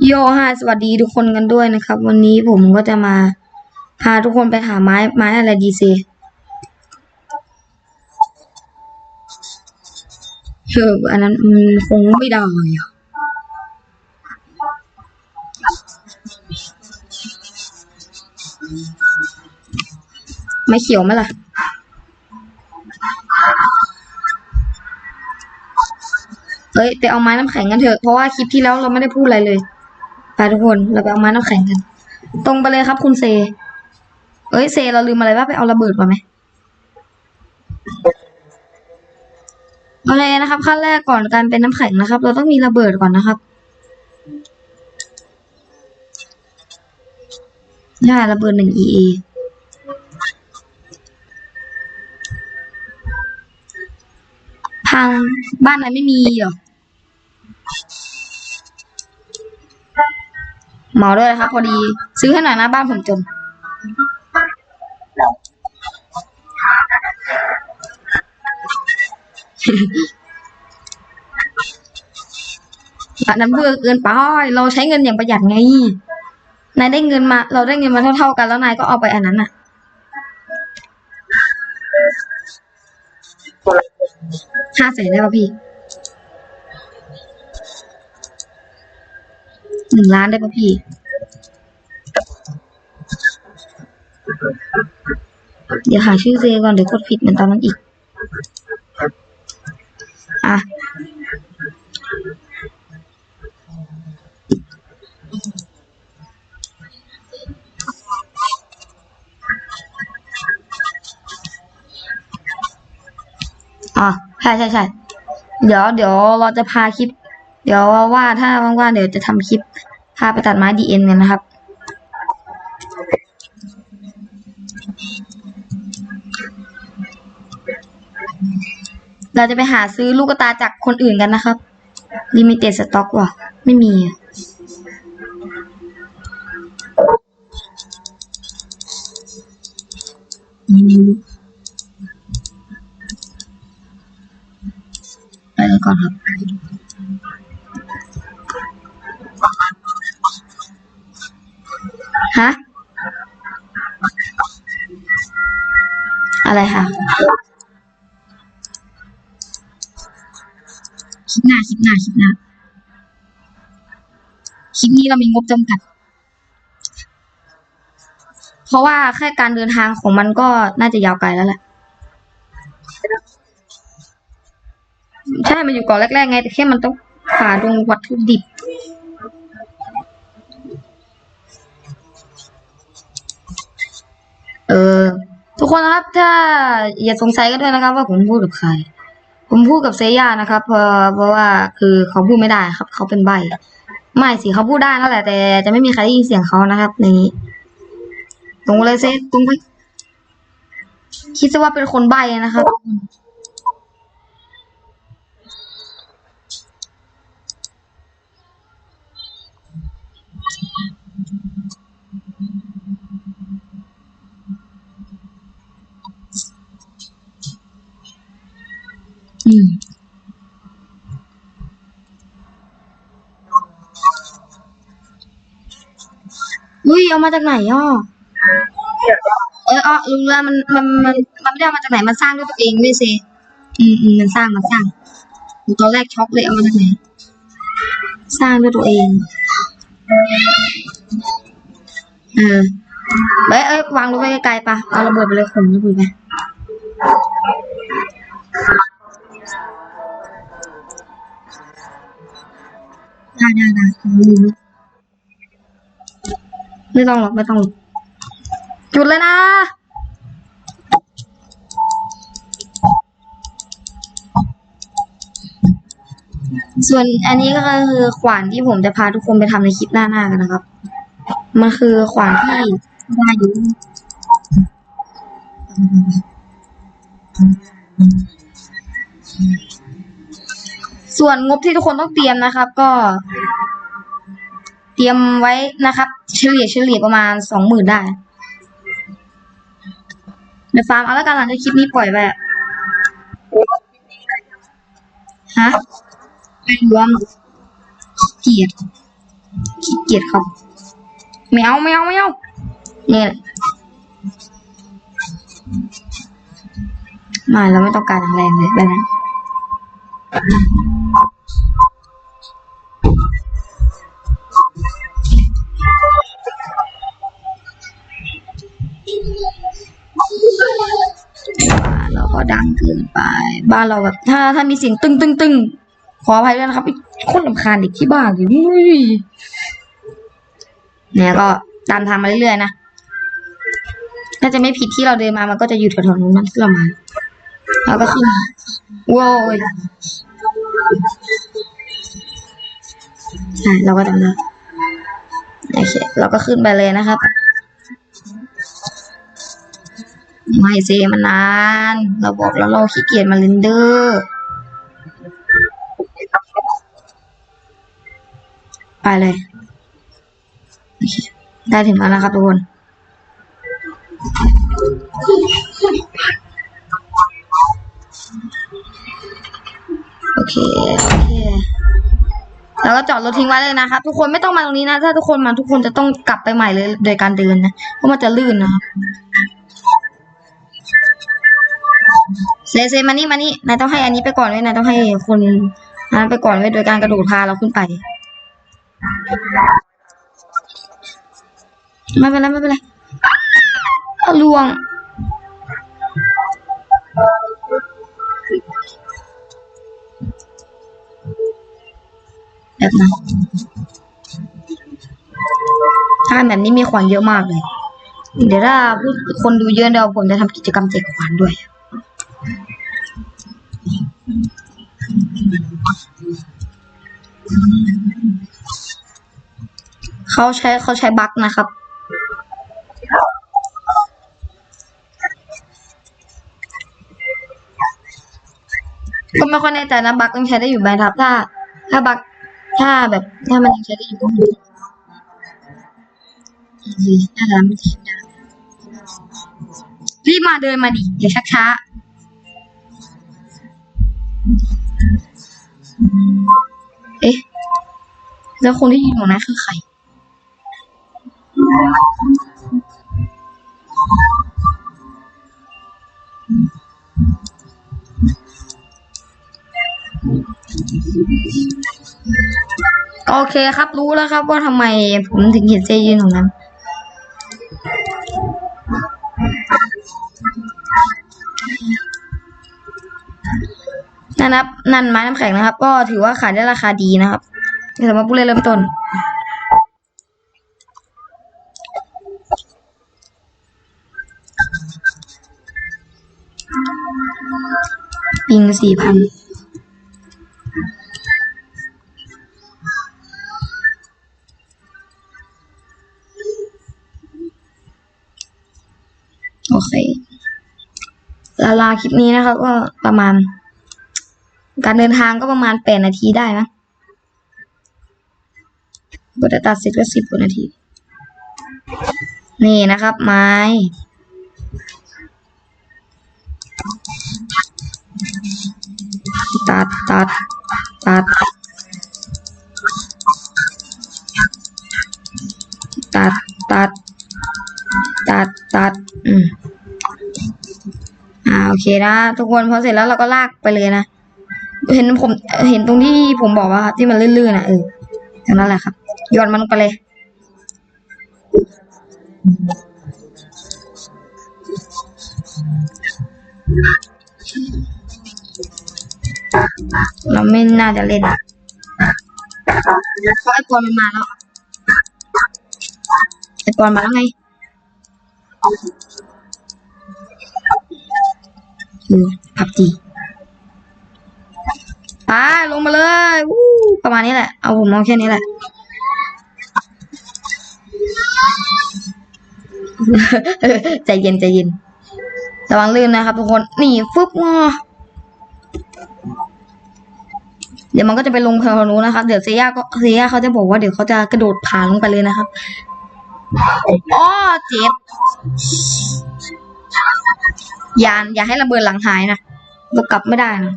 โยฮาสวัสดีทุกคนกันด้วยนะครับ วันนี้ผมก็จะมา พาทุกคนไปหาไม้ไม้อะไรดีเซเอออันนั้นมันคงไม่ได้อะไม่เขียวไหมล่ะเอ้ยไปเอาไม้น้ำแข็งกันเถอะ เพราะว่าคลิปที่แล้วเราไม่ได้พูดอะไรเลย ไปทุกคนเราไปเอาไม้น้ำแข็งกัน ตรงไปเลยครับคุณเซ เอ้ยเซเราลืมอะไรว่าไปเอาระเบิดก่อนไหมโอเคนะครับขั้นแรกก่อนการเป็นน้ำแข็งนะครับ เราต้องมีระเบิดก่อนนะครับได้ระเบิดหนึ่ง EA พังบ้านไหนไม่มีเหรอ เหมาด้วยนะครับ พอดีซื้อให้หน่อยนะบ้านผมจนอันนั้นเพื่อเกินไปเราใช้เงินอย่างประหยัดไง นายได้เงินมา เราได้เงินมาเท่าๆกันแล้วนายก็เอาไปอันนั้นอะ ห้าแสนได้ป่ะพี่ หนึ่งล้านได้ป่ะพี่ ดี๋ยวหาชื่อเซก่อนเดี๋ยวกดผิดเหมือนตอนนั้นอีก อะอะใช่ใช่ใช่เดี๋ยวเดี๋ยวเราจะพาคลิป เดี๋ยวว่าถ้าว่างๆเดี๋ยวจะทำคลิปพาไปตัดไม้ดีเอ็นกันนะครับ เราจะไปหาซื้อลูกตาจากคนอื่นกันนะครับลิมิเต็ดสต็อกว่ะ ไม่มีไปก่อนครับฮะอะไรคะ น้าคลิปหน้าคลิปนี้เรามีงบจำกัด เพราะว่าแค่การเดินทางของมันก็น่าจะยาวไกลแล้วแหละ ใช่ มันอยู่เกาะแรกๆไง แต่แค่มันต้องผ่าตรงวัตถุดิบ เออ ทุกคนครับ ถ้าอย่าสงสัยกันด้วยนะครับว่าผมพูดกับใคร ผมพูดกับเซย่านะครับเพราะเพราะว่าคือเขาพูดไม่ได้ครับ เขาเป็นใบ ไม่สิเขาพูดได้นั่นแหละแต่จะไม่มีใครได้ยินเสียงเขานะครับในนี้ตรงเลยเซตรงไปคิดซะว่าเป็นคนใบนะครับ อืมอุ้ยเอามาจากไหนอะเอออ๋อลุงแล้วมันมันมันมันไม่ได้เอามาจากไหนมันสร้างด้วยตัวเองไม่ใช่อืมอืมมันสร้างมันสร้างตอนแรกช็อกเลยเอามาจากไหนสร้างด้วยตัวเองเออเอ้ยเอ้ยวางลงไปไกลๆปะเอาระเบิดไปเลยขนระเบิดไป ได้ได้ได้ไม่ต้องหรอกไม่ต้องหรอกจุดเลยนะส่วนอันนี้ก็คือขวานที่ผมจะพาทุกคนไปทำในคลิปหน้าๆกันนะครับ มันคือขวานที่ได้อยู่ ส่วนงบที่ทุกคนต้องเตรียมนะครับ ก็ เตรียมไว้นะครับ เฉลี่ยเฉลี่ยประมาณสองหมื่นได้เดี๋ยวฟาร์มเอาแล้วกันหลังจากคลิปนี้ปล่อยไปอะฮะไม่รวมเกียรติขี้เกียจครับไม่เอาไม่เอาไม่เอานี่แหละไมาเราไม่ต้องการแรงเลยแบบนั้น บ้านเราแบบ ถ้าถ้ามีเสียงตึงตึงตึงขออภัยด้วยนะครับอีกคนลำคาญเด็กที่บ้านอยู่เนี่ยก็ตามทางมาเรื่อยๆนะน่าจะไม่ผิดที่เราเดินมามันก็จะอยู่แถวๆนู้นนั่นที่เรามาเราก็ขึ้นโว้ยใช่เราก็จำได้โอเคเราก็ขึ้นไปเลยนะครับ ไม่เซมันนาน เราบอกแล้วเราขี้เกียจมาเรนเดอร์ไปเลย ได้ถึงแล้วนะครับทุกคน โอเค โอเค แล้วก็จอดรถทิ้งไว้เลยนะครับ ทุกคนไม่ต้องมาตรงนี้นะ ถ้าทุกคนมาทุกคนจะต้องกลับไปใหม่เลย โดยการเดินนะ เพราะมันจะลื่นนะครับ เซเซมานี่มานี่นายต้องให้อันนี้ไปก่อนไว้ยนายต้องให้คนนั้นไปก่อนไว้ยโดยการกระโดดพาเราขึ้นไป ไม่เป็นไรไม่เป็นไรลวง แบบนั้นถ้าแบบนี้มีขวานเยอะมากเลย เดี๋ยวถ้าผู้คนดูเยอะเดี๋ยวผมจะทำกิจกรรมแจกขวานด้วย เขาใช้เขาใช้บั๊กนะครับ ก็ไม่ค่อยแน่ใจนะบั๊กยังใช้ได้อยู่ไหมครับ ถ้า ถ้าบั๊กถ้าแบบถ้ามันยังใช้ได้อยู่ก็ไม่รู้ดีน่าจะไม่ใช่ได้รีบมาเดินมาดิอย่าชักช้ เอ๊ะ แล้วคนที่ยืนตรงนั้นคือใคร โอเคครับรู้แล้วครับว่าทำไมผมถึงเห็นเจยืนตรงนั้น นั่นนะครับนั่นไม้น้ำแข็งนะครับ ก็ถือว่าขายได้ราคาดีนะครับสำหรับผู้เล่นเริ่มต้น ปิงสี่พันโอเคลาลาคลิปนี้นะครับ ก็ประมาณ การเดินทางก็ประมาณแปดนาทีได้นะกว่าจะตัดเสร็จก็สิบกว่านาที นี่นะครับ ไม้ ตัดตัดตัด ตัดตัด ตัดตัด อืมอ่าโอเคนะ ทุกคนพอเสร็จแล้วเราก็ลากไปเลยนะ เห็นผม เห็นตรงที่ผมบอกว่าที่มันลื่นๆนะเออตรงนั้นแหละครับโยนมันลงไปเลย เราไม่น่าจะเล่นอะเพราะไอปอนมันมาแล้วไอปอนมาแล้วไงเออพับจี ไปลงมาเลยวู้ประมาณนี้แหละ เอาผมมองแค่นี้แหละ ใจเย็นใจเย็น ระวังลื่นนะครับทุกคน นี่ฟึบงอเดี๋ยวมันก็จะไปลงแถวนู้นนะครับ เดี๋ยวเซียก็เซียเขาจะบอกว่าเดี๋ยวเขาจะกระโดดผ่านลงไปเลยนะครับอ้อเจ็บยานอย่าให้ระเบิดหลังหายนะเรากลับไม่ได้นะ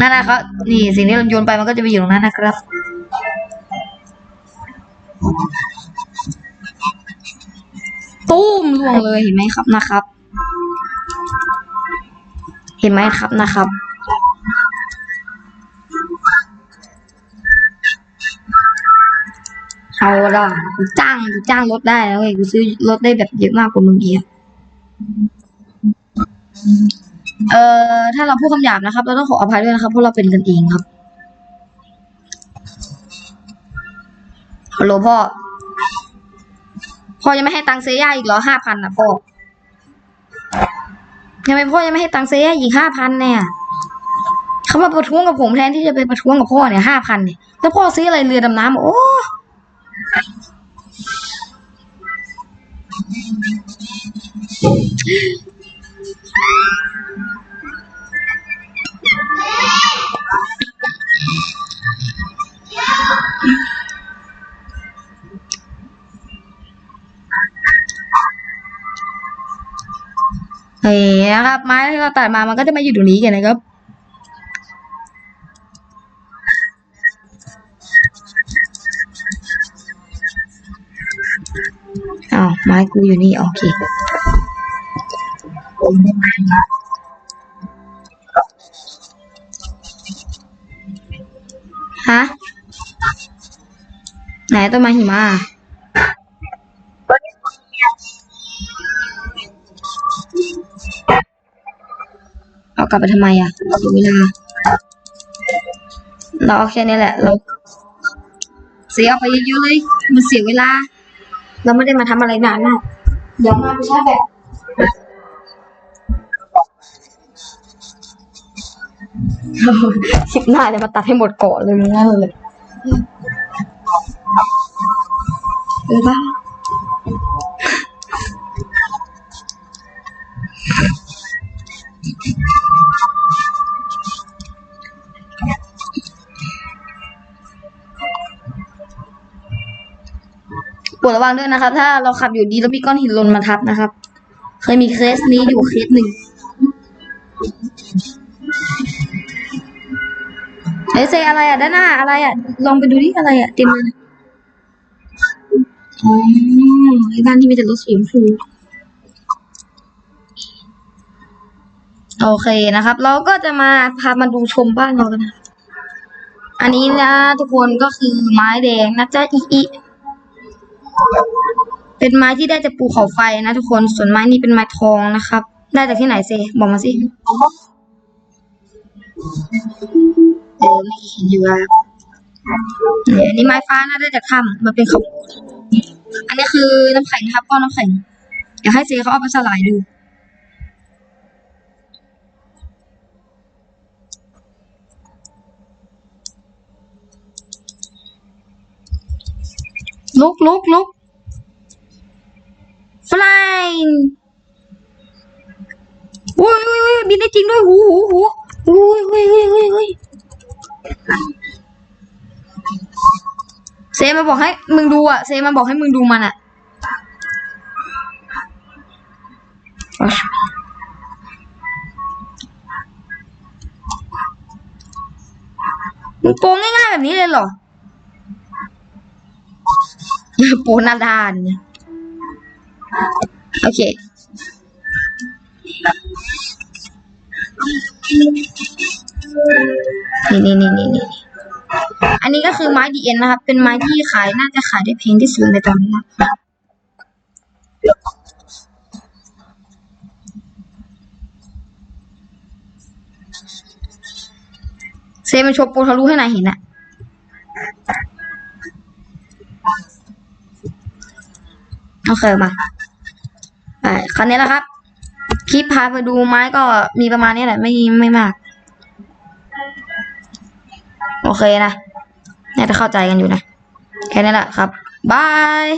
นั่นนะครับ นี่สิ่งที่เราโยนไปมันก็จะไปอยู่ตรงนั้นนะครับตุ้มล่วงเลยเห็นไหมครับนะครับ เห็นไหมครับนะครับเอาละกูจ้างกูจ้างรถได้แล้วเว้ยกูซื้อรถได้แบบเยอะมากกว่ามึงอีกอะ เอ่อถ้าเราพูดคำหยาบนะครับ เราต้องขออภัยด้วยนะครับเพราะเราเป็นกันเองครับฮัลโหลพ่อพ่อยังไม่ให้ตังค์เซย่าอีกเหรอห้าพันนะพ่อยังไม่พ่อยังไม่ให้ตังค์เซย่าอีกห้าพันเนี่ยเขามาประท้วงกับผมแทนที่จะไปประท้วงกับพ่อเนี่ยห้าพันเนี่ยแล้วพ่อซื้ออะไรเรือดำน้ำโอ้ นะครับไม้ที่เราตัดมามันก็จะมาอยู่ตรงนี้กันนะครับอ้าวไม้กูอยู่นี่โอเคฮะไหนต้นไม้หิมะ กลับไปทำไมอะเสียเวลาเราเอาแค่นี้แหละ เราเสียออกไปเยอะๆเลย มันเสียเวลา เราไม่ได้มาทำอะไรนานนะเดี๋ยวมาไปชาแบตคลิปหน้าจะมาตัดให้หมดเกาะเลยงั้นเลยเออบ้า ปวดระวังด้วยนะครับ ถ้าเราขับอยู่ดีแล้วมีก้อนหินหล่นมาทับนะครับ เคยมีเคสนี้อยู่เคสหนึ่งเอ้ยเซอะไรอะด้านหน้าอะไรอะ ลองไปดูดิอะไรอะ เต็มเลยอ๋อไอ้บ้านที่มีแต่รถสีชมพูโอเคนะครับ เราก็จะมาพามาดูชมบ้านเรากันนะอันนี้นะทุกคนก็คือไม้แดงนะจ๊ะอีอี เป็นไม้ที่ได้จากภูเขาไฟนะทุกคน ส่วนไม้นี้เป็นไม้ทองนะครับ ได้จากที่ไหนเซบอกมาสิเออไม่เห็นอยู่แล้วเนี่ยอันนี้ไม้ฟ้าน่าได้จากถ้ำมันเป็นเขาอันนี้คือน้ำแข็งนะครับก้อนน้ำแข็งอยากให้เซเขาเอาไปสลายดู ลุกลุกลุกฟลายอุ้ยอุ้ยอุ้ยบินได้จริงด้วยหูหูหูอุ้ยอุ้ยอุ้ยอุ้ยอุ้ยเซมาบอกให้ มึงดูอะ เซมาบอกให้มึงดูมันอะมึงโปงง่ายๆแบบนี้เลยเหรอ ปหน้าดาน โอเค นี่นี่นี่นี่นี่อันนี้ก็คือไม้ดีเอ็นนะครับ เป็นไม้ที่ขายน่าจะขายได้แพงที่สุดในตอนนี้นะเซมันโชว์โปรทะลุให้นายเห็นอะ โอเคมาไปคราวนี้แหละครับ คลิปพาไปดูไม้ก็มีประมาณนี้แหละ ไม่ไม่มาก โอเคนะน่าจะเข้าใจกันอยู่นะ แค่นี้แหละครับบาย